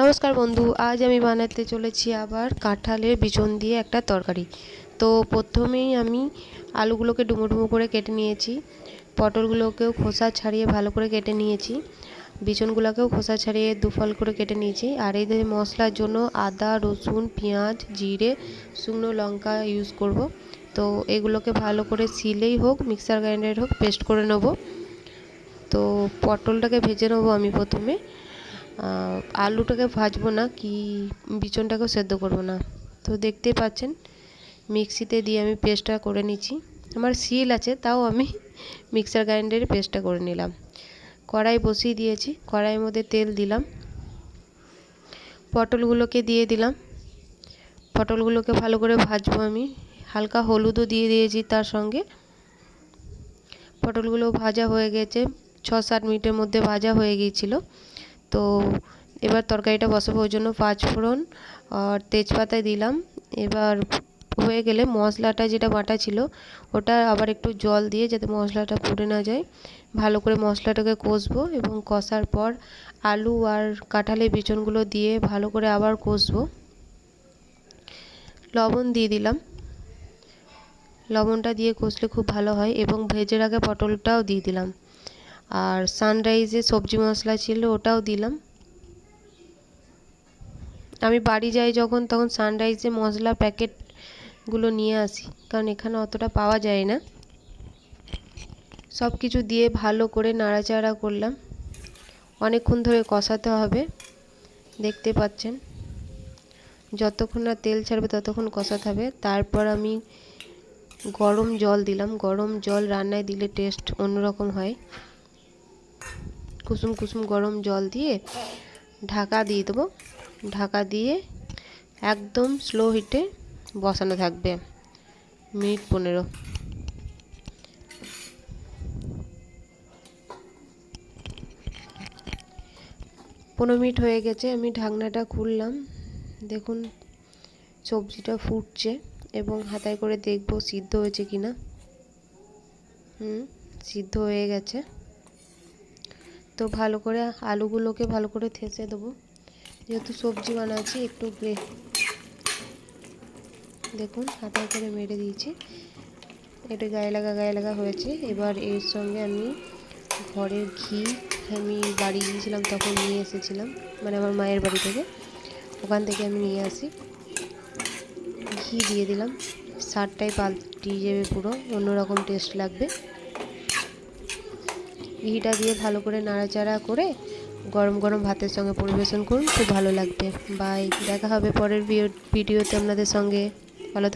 নমস্কার বন্ধু, আজ আমি বানাতে চলেছি আবার কাঁঠালের বিচন দিয়ে একটা তরকারি। তো প্রথমেই আমি আলুগুলোকে ডুমো ডুমো করে কেটে নিয়েছি, পটলগুলোকেও খোসা ছাড়িয়ে ভালো করে কেটে নিয়েছি, বিচনগুলোকেও খোসা ছাড়িয়ে দুফল করে কেটে নিয়েছি, আর এই মশলার জন্য আদা, রসুন, পেঁয়াজ, জিরে, শুকনো লঙ্কা ইউজ করব। তো এগুলোকে ভালো করে সিলেই হোক, মিক্সার গ্রাইন্ডারে হোক, পেস্ট করে নেব। তো পটলটাকে ভেজে নেব আমি প্রথমে। আলুটাকে ভাজবো না কি বিচনটাকেও সেদ্ধ করব না। তো দেখতেই পাচ্ছেন, মিক্সিতে দিয়ে আমি পেস্টটা করে নিচ্ছি। আমার শিল আছে, তাও আমি মিক্সার গ্রাইন্ডারে পেস্টটা করে নিলাম। কড়াই বসিয়ে দিয়েছি, কড়াইয়ের মধ্যে তেল দিলাম। পটলগুলোকে দিয়ে দিলাম। পটলগুলোকে ভালো করে ভাজবো আমি। হালকা হলুদও দিয়ে দিয়েছি তার সঙ্গে। পটলগুলো ভাজা হয়ে গেছে ছ সাত মিনিটের মধ্যে ভাজা হয়ে গিয়েছিল। তো এবার তরকারিটা বসাবো, ওই জন্য পাঁচফোড়ন আর তেজপাতা দিলাম। এবার হয়ে গেলে মশলাটা যেটা বাটা ছিল, ওটা আবার একটু জল দিয়ে যাতে মশলাটা পুড়ে না যায়, ভালো করে মশলাটাকে কষবো এবং কষার পর আলু আর কাঁঠালের বিচনগুলো দিয়ে ভালো করে আবার কষবো। লবণ দিয়ে দিলাম। লবণটা দিয়ে কষলে খুব ভালো হয় এবং ভেজে রাখা পটলটাও দিয়ে দিলাম। আর সানরাইজে সবজি মশলা ছিল, ওটাও দিলাম। আমি বাড়ি যাই যখন, তখন সানরাইজে মশলা প্যাকেটগুলো নিয়ে আসি, কারণ এখানে অতটা পাওয়া যায় না। সব কিছু দিয়ে ভালো করে নাড়াচাড়া করলাম। অনেকক্ষণ ধরে কষাতে হবে, দেখতে পাচ্ছেন। যতক্ষণ না তেল ছাড়বে, ততক্ষণ কষাতে হবে। তারপর আমি গরম জল দিলাম। গরম জল রান্নায় দিলে টেস্ট অন্যরকম হয়। কুসুম কুসুম গরম জল দিয়ে ঢাকা দিয়ে দেবো। ঢাকা দিয়ে একদম স্লো হিটে বসানো থাকবে। মিনিট পনেরো। পনেরো মিনিট হয়ে গেছে, আমি ঢাকনাটা খুললাম। দেখুন, সবজিটা ফুটছে এবং হাতায় করে দেখব সিদ্ধ হয়েছে কিনা। হুম, সিদ্ধ হয়ে গেছে। তো ভালো করে আলুগুলোকে ভালো করে থেসে দেবো। যেহেতু সবজি বানাচ্ছি, একটু দেখুন হাতায় করে মেরে দিয়েছি। এটা গায়ে লাগা গায়ে লাগা হয়েছে। এবার এর সঙ্গে আমি ঘরের ঘি আমি বাড়ি গিয়েছিলাম, তখন নিয়ে এসেছিলাম মানে আমার মায়ের বাড়ি থেকে। ওখান থেকে আমি নিয়ে আসি। ঘি দিয়ে দিলাম। স্বাদটাই পাল্টিয়ে যাবে পুরো, অন্যরকম টেস্ট লাগবে। ঘিটা দিয়ে ভালো করে নাড়াচাড়া করে গরম গরম ভাতের সঙ্গে পরিবেশন করুন, খুব ভালো লাগবে। বাই, দেখা হবে পরের ভিডিওতে আপনাদের সঙ্গে। ভালো